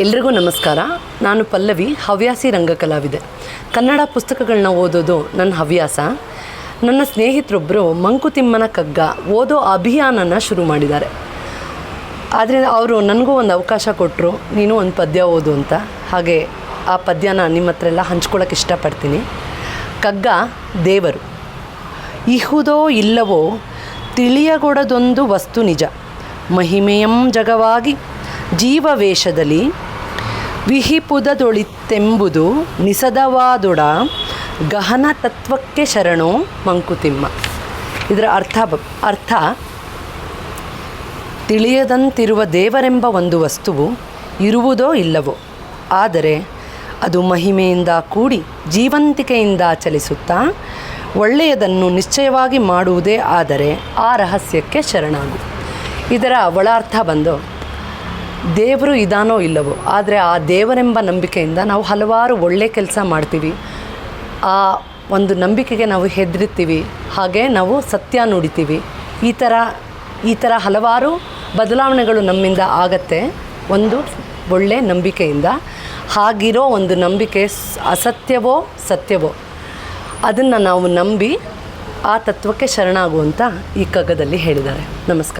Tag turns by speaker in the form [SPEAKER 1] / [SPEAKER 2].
[SPEAKER 1] ಎಲ್ರಿಗೂ ನಮಸ್ಕಾರ. ನಾನು ಪಲ್ಲವಿ, ಹವ್ಯಾಸಿ ರಂಗಕಲಾವಿದೆ. ಕನ್ನಡ ಪುಸ್ತಕಗಳನ್ನ ಓದೋದು ನನ್ನ ಹವ್ಯಾಸ. ನನ್ನ ಸ್ನೇಹಿತರೊಬ್ಬರು ಮಂಕುತಿಮ್ಮನ ಕಗ್ಗ ಓದೋ ಅಭಿಯಾನನ ಶುರು ಮಾಡಿದ್ದಾರೆ. ಆದರೆ ಅವರು ನನಗೂ ಒಂದು ಅವಕಾಶ ಕೊಟ್ಟರು ನೀನು ಒಂದು ಪದ್ಯ ಓದು ಅಂತ. ಹಾಗೆ ಆ ಪದ್ಯನ ನಿಮ್ಮ ಹತ್ರ ಎಲ್ಲ ಹಂಚ್ಕೊಳ್ಳೋಕೆ ಇಷ್ಟಪಡ್ತೀನಿ. ಕಗ್ಗ, ದೇವರು. ಇಹುದೋ ಇಲ್ಲವೋ, ತಿಳಿಯಗೊಡದೊಂದು ವಸ್ತು ನಿಜ. ಮಹಿಮೆಯಂ ಜಗವಾಗಿ, ಜೀವವೇಷದಲ್ಲಿ ವಿಹಿಪುದದೊಳಿತೆಂಬುದು ನಿಸದವಾದೊಡ ಗಹನ ತತ್ವಕ್ಕೆ ಶರಣೋ ಮಂಕುತಿಮ್ಮ. ಇದರ ಅರ್ಥ ಅರ್ಥ ತಿಳಿಯದಂತಿರುವ ದೇವರೆಂಬ ಒಂದು ವಸ್ತುವು ಇರುವುದೋ ಇಲ್ಲವೋ, ಆದರೆ ಅದು ಮಹಿಮೆಯಿಂದ ಕೂಡಿ ಜೀವಂತಿಕೆಯಿಂದ ಚಲಿಸುತ್ತಾ ಒಳ್ಳೆಯದನ್ನು ನಿಶ್ಚಯವಾಗಿ ಮಾಡುವುದೇ ಆದರೆ ಆ ರಹಸ್ಯಕ್ಕೆ ಶರಣಾಗು. ಇದರ ಒಳಾರ್ಥ ಬಂದು ದೇವರು ಇದಾನೋ ಇಲ್ಲವೋ, ಆದರೆ ಆ ದೇವರೆಂಬ ನಂಬಿಕೆಯಿಂದ ನಾವು ಹಲವಾರು ಒಳ್ಳೆ ಕೆಲಸ ಮಾಡ್ತೀವಿ. ಆ ಒಂದು ನಂಬಿಕೆಗೆ ನಾವು ಹೆದರುತ್ತೀವಿ ಹಾಗೆ ನಾವು ಸತ್ಯ ನುಡಿತೀವಿ. ಈ ಥರ ಈ ಥರ ಹಲವಾರು ಬದಲಾವಣೆಗಳು ನಮ್ಮಿಂದ ಆಗತ್ತೆ. ಒಂದು ಒಳ್ಳೆ ನಂಬಿಕೆಯಿಂದ. ಹಾಗಿರೋ ಒಂದು ನಂಬಿಕೆ ಅಸತ್ಯವೋ, ಸತ್ಯವೋ, ಅದನ್ನು ನಾವು ನಂಬಿ ಆ ತತ್ವಕ್ಕೆ ಶರಣಾಗುವಂತ ಈ ಕಗ್ಗದಲ್ಲಿ ಹೇಳಿದ್ದಾರೆ. ನಮಸ್ಕಾರ.